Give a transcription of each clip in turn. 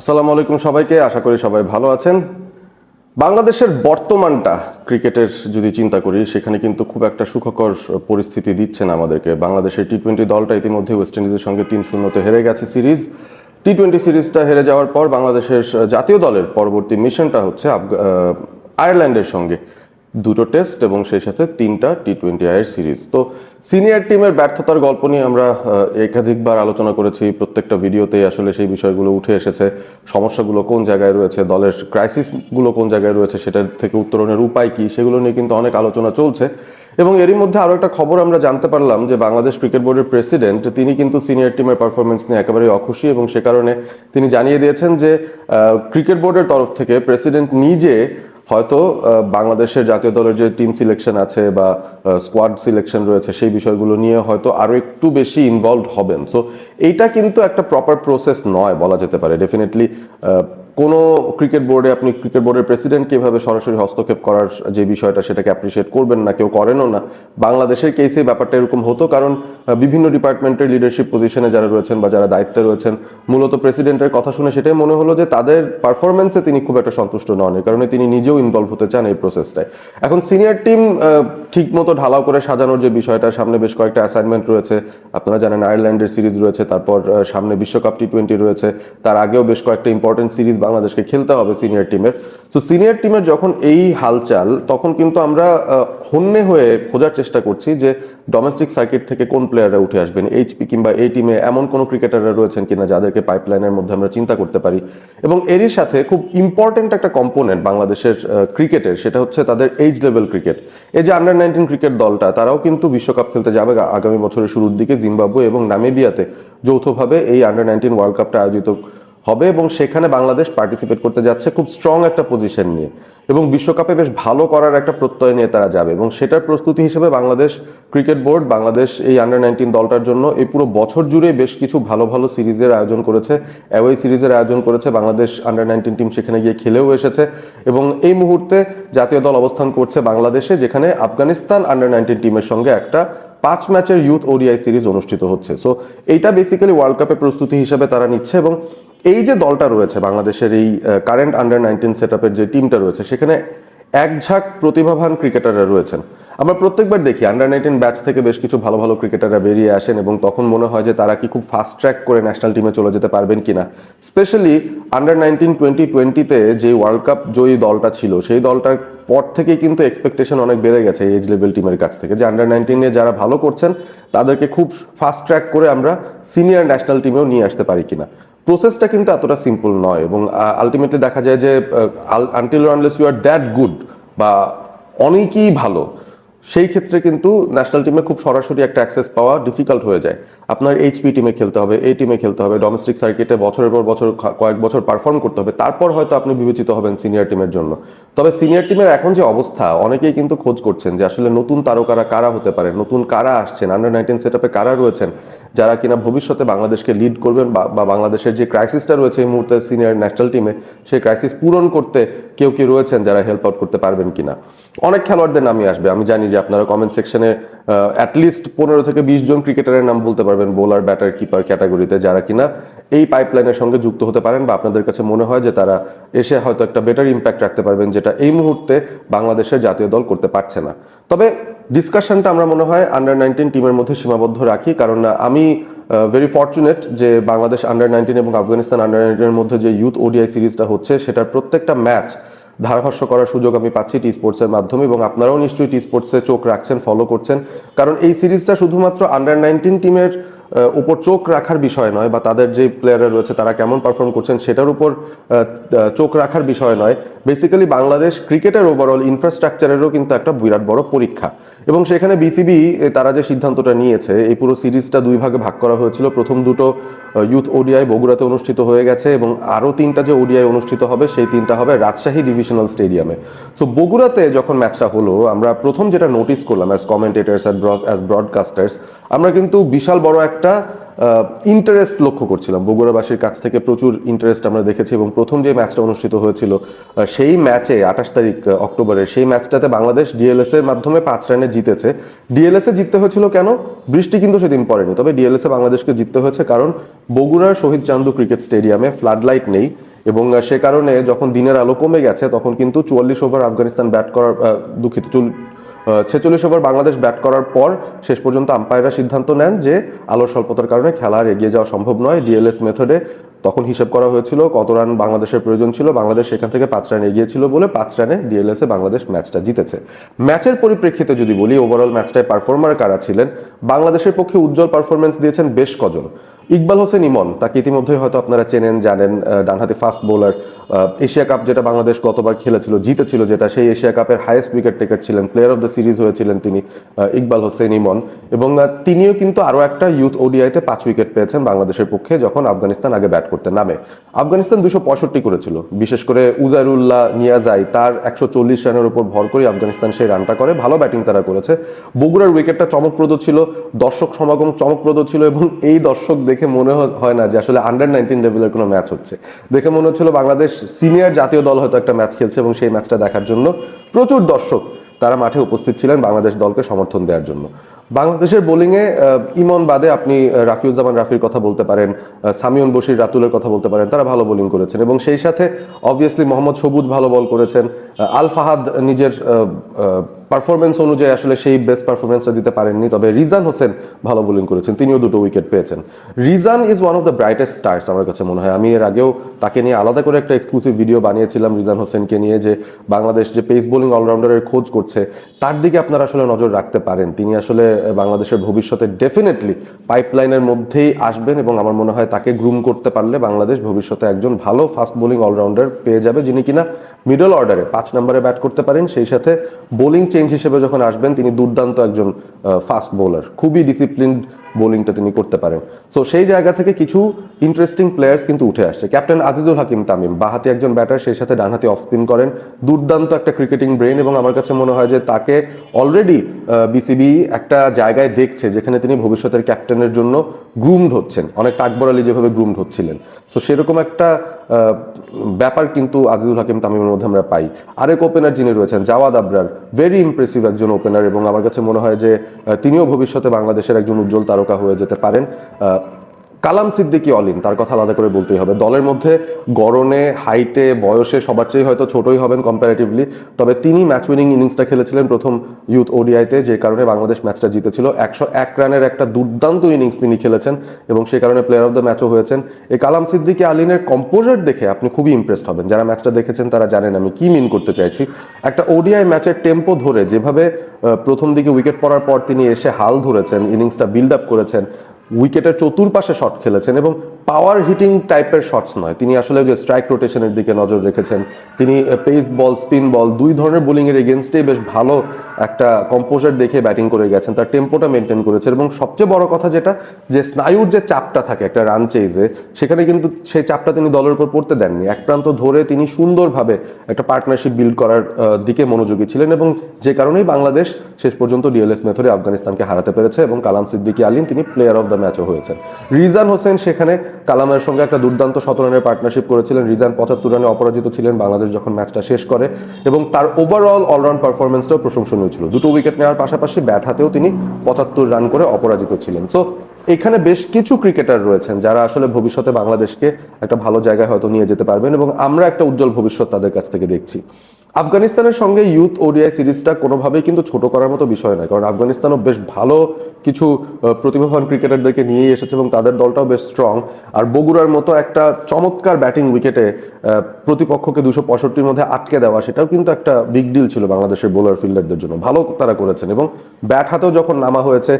আসসালামু আলাইকুম সবাইকে, আশা করি সবাই ভালো আছেন। বাংলাদেশের বর্তমানটা ক্রিকেটের যদি চিন্তা করি, সেখানে কিন্তু খুব একটা সুখকর পরিস্থিতি দিচ্ছে না আমাদেরকে। বাংলাদেশের টি টোয়েন্টি দলটা ইতিমধ্যে ওয়েস্ট ইন্ডিজের সঙ্গে তিন শূন্যতে হেরে গেছে সিরিজ। টি টোয়েন্টি সিরিজটা হেরে যাওয়ার পর বাংলাদেশের জাতীয় দলের পরবর্তী মিশনটা হচ্ছে আয়ারল্যান্ডের সঙ্গে। দুটো টেস্ট এবং সেই সাথে তিনটা টি টোয়েন্টি আয়ের সিরিজ। তো সিনিয়র টিমের ব্যর্থতার গল্প নিয়ে আমরা একাধিকবার আলোচনা করেছি। প্রত্যেকটা ভিডিওতেই আসলে সেই বিষয়গুলো উঠে এসেছে। সমস্যাগুলো কোন জায়গায় রয়েছে, দলের ক্রাইসিসগুলো কোন জায়গায় রয়েছে, সেটার থেকে উত্তরণের উপায় কি, সেগুলো নিয়ে কিন্তু অনেক আলোচনা চলছে। এবং এরই মধ্যে আরও একটা খবর আমরা জানতে পারলাম যে বাংলাদেশ ক্রিকেট বোর্ডের প্রেসিডেন্ট, তিনি কিন্তু সিনিয়র টিমের পারফরমেন্স নিয়ে একেবারেই অখুশি এবং সে কারণে তিনি জানিয়ে দিয়েছেন যে ক্রিকেট বোর্ডের তরফ থেকে প্রেসিডেন্ট নিজে হয়তো বাংলাদেশের জাতীয় দলের যে টিম সিলেকশন আছে বা স্কোয়াড সিলেকশন রয়েছে সেই বিষয়গুলো নিয়ে হয়তো আরও একটু বেশি ইনভলভ হবেন। সো এইটা কিন্তু একটা প্রপার প্রসেস নয় বলা যেতে পারে। ডেফিনেটলি কোনো ক্রিকেট বোর্ডে আপনি ক্রিকেট বোর্ডের প্রেসিডেন্টকে এভাবে সরাসরি হস্তক্ষেপ করার যে বিষয়টা সেটাকে অ্যাপ্রিসিয়েট করবেন না, কেউ করেনও না। বাংলাদেশের কেসে ব্যাপারটা এরকম হতো কারণ বিভিন্ন ডিপার্টমেন্টের লিডারশিপ পজিশনে যারা রয়েছেন বা যারা দায়িত্বে রয়েছেন, মূলত প্রেসিডেন্টের কথা শুনে সেটাই মনে হলো যে তাদের পারফরমেন্সে তিনি খুব একটা সন্তুষ্ট নন এই কারণে তিনি নিজেও ইনভলভ হতে চান এই প্রসেসটায় এখন সিনিয়র টিম ঠিক মতো ঢালাও করে সাজানোর যে বিষয়টা, সামনে বেশ কয়েকটা অ্যাসাইনমেন্ট রয়েছে। আপনারা জানেন আয়ারল্যান্ডের সিরিজ রয়েছে, তারপর সামনে বিশ্বকাপ টি টোয়েন্টি রয়েছে। তার আগেও বেশ কয়েকটা ইম্পর্টেন্ট সিরিজ বাংলাদেশকে খেলতে হবে সিনিয়র টিমের তো সিনিয়র টিমের যখন এই হালচাল, তখন কিন্তু আমরা হন্যে হয়ে খোঁজার চেষ্টা করছি যে ডোমেস্টিক সার্কিট থেকে কোন প্লেয়াররা উঠে আসবেন এইচপি কিংবা এই টিমে এমন কোন ক্রিকেটাররা রয়েছেন কিনা যাদেরকে পাইপলাইনের মধ্যে আমরা চিন্তা করতে পারি। এবং এরই সাথে খুব ইম্পর্টেন্ট একটা কম্পোনেন্ট বাংলাদেশের ক্রিকেটের সেটা হচ্ছে তাদের এইজ লেভেল ক্রিকেট এই যে আন্ডার নাইনটিন ক্রিকেট দলটা, তারাও কিন্তু বিশ্বকাপ খেলতে যাবে আগামী বছরের শুরুর দিকে জিম্বাবুয়ে এবং নামিবিয়াতে যৌথভাবে এই আন্ডার নাইনটিন ওয়ার্ল্ড কাপটা আয়োজিত হবে এবং সেখানে বাংলাদেশ পার্টিসিপেট করতে যাচ্ছে খুব স্ট্রং একটা পজিশন নিয়ে। এবং বিশ্বকাপে বেশ ভালো করার একটা প্রত্যয় নিয়ে তারা যাবে এবং সেটার প্রস্তুতি হিসেবে বাংলাদেশ ক্রিকেট বোর্ড বাংলাদেশ এই আন্ডার নাইনটিন দলটার জন্য এই পুরো বছর জুড়ে বেশ কিছু ভালো ভালো সিরিজের আয়োজন করেছে। অ্যাওয়ে সিরিজের আয়োজন করেছে। বাংলাদেশ আন্ডার নাইনটিন টিম সেখানে গিয়ে খেলেও এসেছে। এবং এই মুহূর্তে জাতীয় দল অবস্থান করছে বাংলাদেশে, যেখানে আফগানিস্তান আন্ডার নাইনটিন টিমের সঙ্গে একটা পাঁচ ম্যাচের ইউথ ওডিআই সিরিজ অনুষ্ঠিত হচ্ছে। সো এইটা বেসিক্যালি ওয়ার্ল্ড কাপের প্রস্তুতি হিসেবে তারা নিচ্ছে এবং এই যে দলটা রয়েছে, বাংলাদেশের এই কারেন্ট আন্ডার নাইনটিন সেট যে টিমটা রয়েছে, সেখানে এক ঝাঁক প্রতিভাবান ক্রিকেটাররা রয়েছেন। আমরা প্রত্যেকবার দেখি আন্ডার নাইনটিন ব্যাচ থেকে বেশ কিছু ভালো ভালো ক্রিকেটাররা বেরিয়ে আসেন এবং তখন মনে হয় যে তারা কি খুব ফাস্ট ট্র্যাক করে ন্যাশনাল টিমে চলে যেতে পারবেন কিনা। স্পেশালি আন্ডার নাইনটিন টোয়েন্টি টোয়েন্টিতে যে ওয়ার্ল্ড কাপ জয়ী দলটা ছিল, সেই দলটার পর থেকেই কিন্তু এক্সপেকটেশন অনেক বেড়ে গেছে এজ লেভেল টিমের কাছ থেকে যে আন্ডার নাইনটিনে যারা ভালো করছেন, তাদেরকে খুব ফাস্ট ট্র্যাক করে আমরা সিনিয়র ন্যাশনাল টিমেও নিয়ে আসতে পারি কিনা। প্রসেসটা কিন্তু এতটা সিম্পল নয় এবং আলটিমেটলি দেখা যায় যে until unless you are that good বা অনেকই ভালো সেই ক্ষেত্রে কিন্তু ন্যাশনাল টিমে খুব সরাসরি একটা অ্যাক্সেস পাওয়া ডিফিকাল্ট হয়ে যায়। আপনার এইচপি টিমে খেলতে হবে এই টিমে খেলতে হবে ডোমেস্টিক সার্কিটে বছরের পর বছর কয়েক বছর পারফর্ম করতে হবে, তারপর হয়তো আপনি বিবেচিত হবেন সিনিয়র টিমের জন্য। তবে সিনিয়র টিমের এখন যে অবস্থা, অনেকেই কিন্তু খোঁজ করছেন যে আসলে নতুন তারকারা কারা হতে পারে, নতুন কারা আসছেন আন্ডার নাইনটিন সেট আপে কারা রয়েছেন, যারা কিনা ভবিষ্যতে বাংলাদেশকে লিড করবেন বা- বাংলাদেশের যে ক্রাইসিসটা রয়েছে এই মুহূর্তে সিনিয়র ন্যাশনাল টিমে সেই ক্রাইসিস পূরণ করতে কেউ কেউ রয়েছেন যারা হেল্প আউট করতে পারবেন কিনা? অনেক খেলোয়াড়দের নামই আসবে, আমি জানি যে আপনারা কমেন্ট সেকশনে অ্যাটলিস্ট পনেরো থেকে বিশ জন ক্রিকেটারের নাম বলতে পারবেন বোলার ব্যাটার কিপার ক্যাটাগরিতে যারা কিনা। এই পাইপলাইনের সঙ্গে যুক্ত হতে পারেন বা আপনাদের কাছে মনে হয় যে তারা এসে হয়তো একটা বেটার ইম্প্যাক্ট রাখতে পারবেন, যেটা এই মুহূর্তে বাংলাদেশের জাতীয় দল করতে পারছে না। তবে ডিসকাশনটা আমরা মনে হয় আন্ডার নাইনটিন টিমের মধ্যে সীমাবদ্ধ রাখি, কারণ আমি ভেরি ফর্চুনেট যে বাংলাদেশ আন্ডার নাইনটিন এবং আফগানিস্তান আন্ডার নাইনটিনের মধ্যে যে ইউথ ওডিআই সিরিজটা হচ্ছে, সেটার প্রত্যেকটা ম্যাচ ধারাভাষ্য করার সুযোগ আমি পাচ্ছি টি স্পোর্টসের মাধ্যমে এবং আপনারাও নিশ্চয়ই টি স্পোর্টসে চোখ রাখছেন ফলো করছেন। কারণ এই সিরিজটা শুধুমাত্র আন্ডার নাইনটিন টিমের উপর চোখ রাখার বিষয় নয় বা তাদের যে প্লেয়াররা রয়েছে তারা কেমন পারফর্ম করছেন সেটার উপর চোখ রাখার বিষয় নয়। বেসিক্যালি বাংলাদেশ ক্রিকেটের ওভারঅল ইনফ্রাস্ট্রাকচারেরও কিন্তু একটা বিরাট বড় পরীক্ষা। এবং সেখানে বিসিবি তারা যে সিদ্ধান্তটা নিয়েছে, এই পুরো সিরিজটা দুই ভাগে ভাগ করা হয়েছিল। প্রথম দুটো ইউথ ওডিআই বগুড়াতে অনুষ্ঠিত হয়ে গেছে এবং আরও তিনটা যে ওডিআই অনুষ্ঠিত হবে, সেই তিনটা হবে রাজশাহী ডিভিশনাল স্টেডিয়ামে সো বগুড়াতে যখন ম্যাচটা হলো, আমরা প্রথম যেটা নোটিস করলাম অ্যাজ কমেন্টেটার্স অ্যাজ ব্রডকাস্টার্স আমরা কিন্তু বিশাল বড় একটা ইন্টারেস্ট লক্ষ্য করছিলাম। বগুড়াবাসীর কাছ থেকে প্রচুর ইন্টারেস্ট আমরা দেখেছি এবং প্রথম যে ম্যাচটা অনুষ্ঠিত হয়েছিল সেই ম্যাচে আঠাশ তারিখ অক্টোবরের, সেই ম্যাচটাতে বাংলাদেশ ডিএলএস এর মাধ্যমে পাঁচ রানে জিতেছে। ডিএলএস এ জিততে হয়েছিল কেন? বৃষ্টি কিন্তু সেদিন পড়েনি, তবে ডিএলএস এ বাংলাদেশকে জিততে হয়েছে কারণ বগুড়ার শহীদ চান্দু ক্রিকেট স্টেডিয়ামে ফ্লাড লাইট নেই এবং সে কারণে যখন দিনের আলো কমে গেছে, তখন কিন্তু চুয়াল্লিশ ওভার আফগানিস্তান ব্যাট করার দুঃখিত ছেচল্লিশ ওভার বাংলাদেশ ব্যাট করার পর শেষ পর্যন্ত আম্পায়াররা সিদ্ধান্ত নেন যে আলোর স্বল্পতার কারণে খেলা আর এগিয়ে যাওয়া সম্ভব নয়। ডিএলএস মেথডে তখন হিসাব করা হয়েছিল কত রান বাংলাদেশের প্রয়োজন ছিল। বাংলাদেশ সেখান থেকে পাঁচ রান এগিয়ে ছিল বলে পাঁচ রানে ডিএলএস বাংলাদেশ ম্যাচটা জিতেছে। ম্যাচের পরিপ্রেক্ষিতে যদি বলি ওভারঅল ম্যাচটায় পারফর্মার কারা ছিলেন? বাংলাদেশের পক্ষে উজ্জ্বল পারফরমেন্স দিয়েছেন বেশ কজন। ইকবাল হোসেন ইমন, তাকে ইতিমধ্যেই হয়তো আপনারা চেনেন, জানেন ডানহাতি ফাস্ট বোলার এশিয়া কাপ যেটা বাংলাদেশ গতবার খেলেছিল, জিতেছিল যেটা, সেই এশিয়া কাপের হাইয়েস্ট উইকেট টেকার ছিলেন প্লেয়ার অফ দ্য সিরিজ হয়েছিলেন তিনি ইকবাল হোসেন ইমন। এবং তিনিও কিন্তু আরও একটা ইউথ ওডিআইতে পাঁচ উইকেট পেয়েছেন বাংলাদেশের পক্ষে যখন আফগানিস্তান আগে ব্যাট করতে নামে। আফগানিস্তান দুশো পঁয়ষট্টি করেছিল, বিশেষ করে উজারুল্লাহ নিয়াজাই, তার একশো চল্লিশ রানের উপর ভর করে আফগানিস্তান সেই রানটা করে, ভালো ব্যাটিং তারা করেছে। বগুড়ার উইকেটটা চমকপ্রদ ছিল, দর্শক সমাগম চমকপ্রদ ছিল এবং এই দর্শক দেখে মনে হয় না যে আসলে আন্ডার নাইনটিন লেভেলের কোনো ম্যাচ হচ্ছে। দেখে মনে হচ্ছিল বাংলাদেশ সিনিয়র জাতীয় দল হয়তো একটা ম্যাচ খেলছে এবং সেই ম্যাচটা দেখার জন্য প্রচুর দর্শক তারা মাঠে উপস্থিত ছিলেন বাংলাদেশ দলকে সমর্থন দেওয়ার জন্য। বাংলাদেশের বোলিংয়ে ইমন বাদে আপনি রাফিউজ্জামান রাফির কথা বলতে পারেন সামিউন বশির রাতুলের কথা বলতে পারেন, তারা ভালো বোলিং করেছেন এবং সেই সাথে অবভিয়াসলি মোহাম্মদ সবুজ ভালো বল করেছেন আল ফাহাদ নিজের পারফরমেন্স অনুযায়ী আসলে সেই বেস্ট পারফরমেন্সটা দিতে পারেননি, তবে রিজান হোসেন ভালো বোলিং করেছেন, তিনিও দুটো উইকেট পেয়েছেন। Rizan is one of the brightest stars আমার কাছে মনে হয়। আমি এর আগেও তাকে নিয়ে আলাদা করে একটা এক্সক্লুসিভ ভিডিও বানিয়েছিলাম রিজান হোসেনকে নিয়ে, যে বাংলাদেশ যে পেস বোলিং অলরাউন্ডারের খোঁজ করছে তার দিকে আপনারা আসলে নজর রাখতে পারেন। তিনি আসলে বাংলাদেশের ভবিষ্যতে ডেফিনেটলি পাইপলাইনের মধ্যেই আসবেন এবং আমার মনে হয় তাকে গ্রুম করতে পারলে বাংলাদেশ ভবিষ্যতে একজন ভালো ফাস্ট বোলিং অলরাউন্ডার পেয়ে যাবে, যিনি কিনা মিডল অর্ডারে পাঁচ নম্বরে ব্যাট করতে পারেন। সেই সাথে বোলিং চেঞ্জ হিসেবে যখন আসবেন, তিনি দুর্দান্ত একজন ফাস্ট বোলার খুবই ডিসিপ্লিনড বোলিংটা তিনি করতে পারেন। সো সেই জায়গা থেকে কিছু ইন্টারেস্টিং প্লেয়ার্স কিন্তু উঠে আসছে। ক্যাপ্টেন আজিজুল হাকিম তামিম বাহাতি একজন ব্যাটার সেই সাথে ডানহাতি অফ স্পিন করেন। দুর্দান্ত একটা ক্রিকেটিং ব্রেন এবং আমার কাছে মনে হয় যে তাকে অলরেডি বিসিবি একটা জায়গায় দেখছে, যেখানে তিনি ভবিষ্যতের ক্যাপ্টেনের জন্য গ্রুমড হচ্ছেন। অনেক আকবর আলী যেভাবে গ্রুমড হচ্ছিলেন। সো সেরকম একটা ব্যাপার কিন্তু আজিজুল হাকিম তামিমের মধ্যে আমরা পাই। আরেক ওপেনার যিনি রয়েছেন জাওয়াদ আবরার ভেরি ইমপ্রেসিভ একজন ওপেনার এবং আমার কাছে মনে হয় যে তিনিও ভবিষ্যতে বাংলাদেশের একজন উজ্জ্বল তারকা হয়ে যেতে পারেন। কালাম সিদ্দিকী অলিন, তার কথা আলাদা করে বলতেই হবে। দলের মধ্যে গরনে হাইটে, বয়সে সবার চেয়ে হয়তো ছোটই হবেন কম্পারেটিভলি তবে তিনি ম্যাচ উইনিং ইনিংসটা খেলেছিলেন প্রথম ইউথ ওডিআইতে যে কারণে বাংলাদেশ ম্যাচটা জিতেছিল। একশো এক রানের একটা দুর্দান্ত ইনিংস তিনি খেলেছেন এবং সে কারণে প্লেয়ার অফ দ্য ম্যাচও হয়েছেন। এই কালাম সিদ্দিকী আলিনের কম্পোজার দেখে আপনি খুবই ইমপ্রেসড হবেন। যারা ম্যাচটা দেখেছেন তারা জানেন আমি কি মিন করতে চাইছি। একটা ওডিআই ম্যাচের টেম্পো ধরে যেভাবে প্রথম দিকে উইকেট পড়ার পর তিনি এসে হাল ধরেছেন ইনিংসটা বিল্ড আপ করেছেন উইকেটের চতুর্পাশে শট খেলেছেন এবং পাওয়ার হিটিং টাইপের শটস নয়। তিনি আসলে যে স্ট্রাইক রোটেশনের দিকে নজর রেখেছেন। তিনি পেস বল স্পিন বল দুই ধরনের বোলিংয়ের এগেনস্টেই বেশ ভালো একটা কম্পোজার দেখে ব্যাটিং করে গেছেন। তার টেম্পোটা মেনটেন করেছেন এবং সবচেয়ে বড় কথা যেটা, যে স্নায়ুর যে চাপটা থাকে একটা রান চেইজে সেখানে কিন্তু সেই চাপটা তিনি দলের উপর পড়তে দেননি। এক প্রান্ত ধরে তিনি সুন্দরভাবে একটা পার্টনারশিপ বিল্ড করার দিকে মনোযোগী ছিলেন এবং যে কারণেই বাংলাদেশ শেষ পর্যন্ত ডিএলএস মেথডে আফগানিস্তানকে হারাতে পেরেছে এবং কালাম সিদ্দিকী আলিন তিনি প্লেয়ার অফ দ্য ম্যাচও হয়েছেন। রিজান হোসেন সেখানে কালামের সঙ্গে একটা দুর্দান্ত শত রানের পার্টনারশিপ করেছিলেন। রিজান পঁচাত্তর রানে অপরাজিত ছিলেন। বাংলাদেশ যখন ম্যাচটা শেষ করে এবং তার ওভারঅল অলরাউন্ড পারফরমেন্সটাও প্রশংসনীয় ছিল। দুটো উইকেট নেওয়ার পাশাপাশি ব্যাট হাতেও তিনি পঁচাত্তর রান করে অপরাজিত ছিলেন। সো এখানে বেশ কিছু ক্রিকেটার রয়েছেন যারা আসলে ভবিষ্যতে বাংলাদেশকে একটা ভালো জায়গায় হয়তো নিয়ে যেতে পারবেন এবং আমরা একটা উজ্জ্বল ভবিষ্যৎ তাদের কাছ থেকে দেখছি। আফগানিস্তানের সঙ্গে ইউথ ওডিআই সিরিজটা কোনোভাবেই কিন্তু ছোট করার মতো বিষয় নয়। কারণ আফগানিস্তানও বেশ ভালো কিছু প্রতিভাবান ক্রিকেটারদেরকে নিয়েই এসেছে এবং তাদের দলটাও বেশ স্ট্রং আর বগুড়ার মতো একটা চমৎকার ব্যাটিং উইকেটে প্রতিপক্ষকে দুশো পঁয়ষট্টির মধ্যে আটকে দেওয়া, সেটাও কিন্তু একটা বিগ ডিল ছিল বাংলাদেশের বোলার ফিল্ডারদের জন্য। ভালো তারা করেছেন এবং ব্যাট হাতেও যখন নামা হয়েছে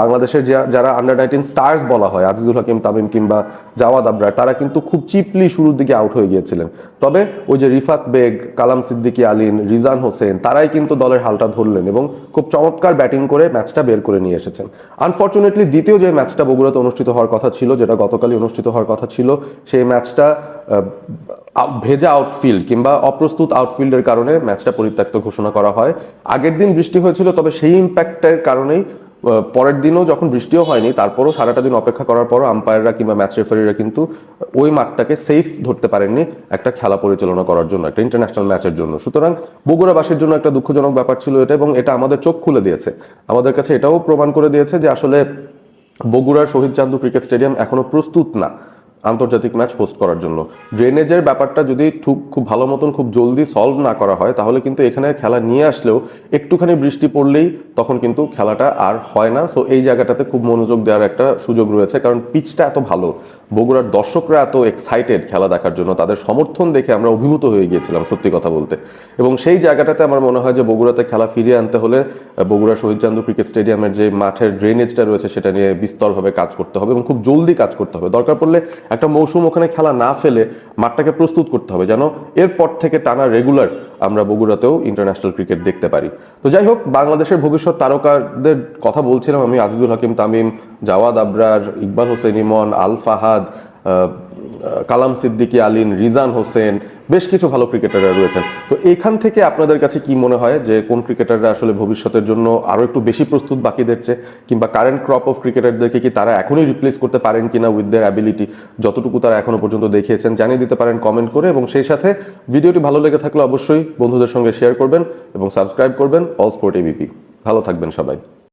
বাংলাদেশের যারা আন্ডার নাইনটিন স্টার্স বলা হয়, আজিজুল হাকিম, তামিম কিংবা জাওয়াদ আবরার, তারা কিন্তু খুব চিপলি শুরুর দিকে আউট হয়ে গিয়েছিলেন। তবে ওই যে রিফাত বেগ, কালাম সিদ্দিকী আলিন, রিজান হোসেন, তারাই কিন্তু দলের হালটা ধরলেন এবং খুব চমৎকার ব্যাটিং করে ম্যাচটা বের করে নিয়ে এসেছেন। আনফর্চুনেটলি দ্বিতীয় যে ম্যাচটা বগুড়াতে অনুষ্ঠিত হওয়ার কথা ছিল, যেটা গতকালই অনুষ্ঠিত হওয়ার কথা ছিল, সেই ম্যাচটা ভেজা আউটফিল্ড কিংবা অপ্রস্তুত আউটফিল্ডের কারণে ম্যাচটা পরিত্যক্ত ঘোষণা করা হয়। আগের দিন বৃষ্টি হয়েছিল, তবে সেই ইম্প্যাক্টের কারণেই পরের দিনও যখন বৃষ্টিও হয়নি, তারপরও সারাটা দিন অপেক্ষা করার পরও আম্পায়াররা কিংবা ম্যাচ রেফারিরা কিন্তু ওই মাঠটাকে সেফ ধরতে পারেননি একটা খেলা পরিচালনা করার জন্য, একটা ইন্টারন্যাশনাল ম্যাচের জন্য। সুতরাং বগুড়াবাসীর জন্য একটা দুঃখজনক ব্যাপার ছিল এটা এবং এটা আমাদের চোখ খুলে দিয়েছে। আমাদের কাছে এটাও প্রমাণ করে দিয়েছে যে আসলে বগুড়ার শহীদ চান্দু ক্রিকেট স্টেডিয়াম এখনও প্রস্তুত না আন্তর্জাতিক ম্যাচ হোস্ট করার জন্য। ড্রেনেজের ব্যাপারটা যদি খুব খুব ভালো মতন, খুব জলদি সলভ না করা হয়, তাহলে কিন্তু এখানে খেলা নিয়ে আসলেও একটুখানি বৃষ্টি পড়লেই তখন কিন্তু খেলাটা আর হয় না। সো এই জায়গাটাতে খুব মনোযোগ দেওয়ার একটা সুযোগ রয়েছে। কারণ পিচটা এত ভালো, বগুড়ার দর্শকরা এত এক্সাইটেড খেলা দেখার জন্য, তাদের সমর্থন দেখে আমরা অভিভূত হয়ে গিয়েছিলাম, সত্যি কথা বলতে। এবং সেই জায়গাটাতে আমার মনে হয় যে, বগুড়াতে খেলা ফিরিয়ে আনতে হলে বগুড়া শহীদ চান্দু ক্রিকেট স্টেডিয়ামের যে মাঠের ড্রেনেজটা রয়েছে, সেটা নিয়ে বিস্তরভাবে কাজ করতে হবে এবং খুব জলদি কাজ করতে হবে। দরকার পড়লে একটা মৌসুম ওখানে খেলা না ফেলে মাঠটাকে প্রস্তুত করতে হবে, যেন এরপর থেকে টানা রেগুলার আমরা বগুড়াতেও ইন্টারন্যাশনাল ক্রিকেট দেখতে পারি। তো যাই হোক বাংলাদেশের ভবিষ্যৎ তারকাদের কথা বলছিলাম আমি, আজিজুল হাকিম তামিম, জাওয়াদ আবরার, ইকবাল হোসেন ইমন, আল ফাহাদ কালাম সিদ্দিকী, আলিন, রিজান হোসেন, বেশ কিছু ভালো ক্রিকেটাররা রয়েছেন। তো এখান থেকে আপনাদের কাছে কি মনে হয় যে কোন ক্রিকেটাররা আসলে ভবিষ্যতের জন্য আরও একটু বেশি প্রস্তুত বাকিদের চেয়ে কিংবা কারেন্ট ক্রপ অফ ক্রিকেটারদেরকে কি তারা এখনই রিপ্লেস করতে পারেন কিনা উইথ দেয়ার অ্যাবিলিটি যতটুকু তারা এখনও পর্যন্ত দেখিয়েছেন, জানিয়ে দিতে পারেন কমেন্ট করে এবং সেই সাথে ভিডিওটি ভালো লেগে থাকলে অবশ্যই বন্ধুদের সঙ্গে শেয়ার করবেন এবং সাবস্ক্রাইব করবেন অল স্পোর্ট এবিপি ভালো থাকবেন সবাই।